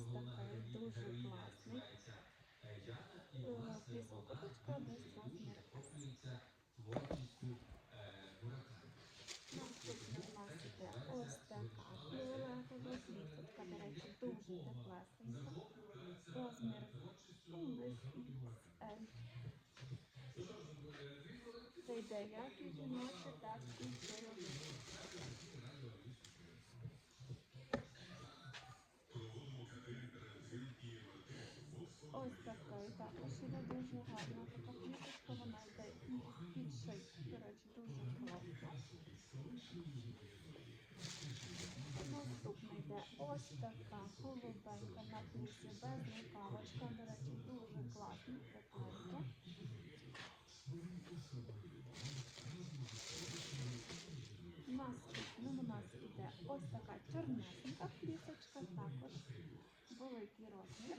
ось такий дуже класний. Е, Піскоточка десь розмір Наступна в нас іде ось така фіолетова квіточка, до речі, дуже теплесенька. Розмір ну, XL. Це йде як і жіноче, так і чоловіче. Такий іде дуже гарна така квіточка, вона йде. І під до речі, дуже класно. Наступна йде. Ось така голубенька на плюсі без рукавочка, до речі, дуже класна, тепленька. Наступним у нас іде ось така чорнесенька флісочка, також великий розмір.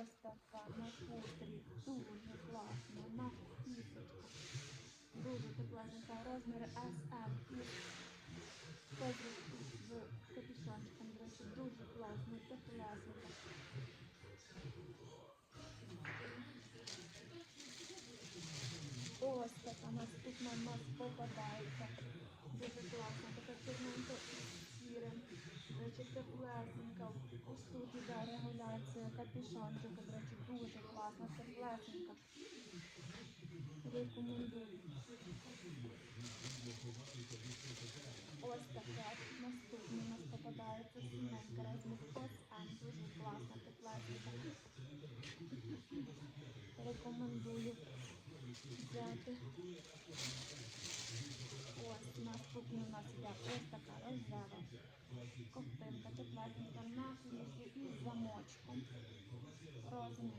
Ось така на хутрі, дуже класна, на флісочка. Дуже тепленька, розмір SM і добре з капюшончиком, до речі, дуже класно, теплесенька. Ось така наступна в нас попадається. Дуже класна, така чорненька і сіра. Значить, теплесенька. Тут іде до речі, дуже класна, теплесенька. Рекомендую. Ось таке наступне у нас попадається синенька розмір SM, дуже класна, теплесенька. Рекомендую взяти. Ось наступний у нас іде ось така рожева на флісі із замочком.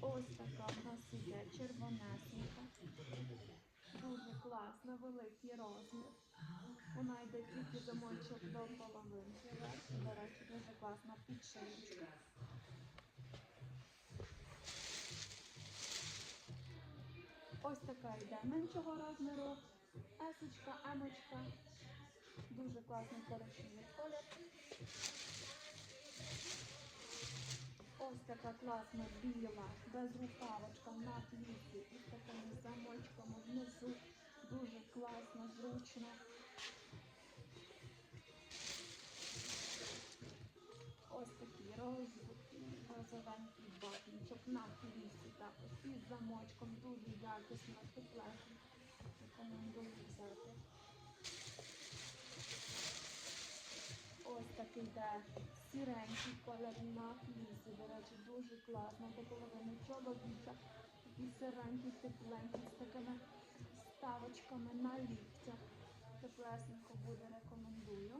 Ось така в нас іде червонесенька. Дуже класна, великий розмір. Вона йде тільки замочок до половинки. До речі, дуже класна підшиєчка. Ось така йде меншого розміру. Есочка, емочка. Дуже класний коричневий колір. Ось така класна біла, безрукавочка на квіті із такими замочками внизу. Дуже класно, зручно. Ось такий роз- розовенький батончик на квіті також із замочком. Дуже якісно, теплесенько. Рекомендую взяти. Ось такий йде сіренький колір на флісі. До речі, дуже класно. До половини чоловіча. Такий сиренький, тепленький, з такими ставочками на ліктях. Теплесенько буде, рекомендую.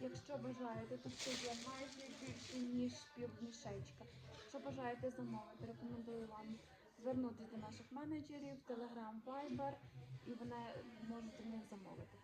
Якщо бажаєте, то це є майже більше, ніж півмішечка. Якщо бажаєте замовити, рекомендую вам звернутися до наших менеджерів, Telegram, Viber, і вони можете в них замовити.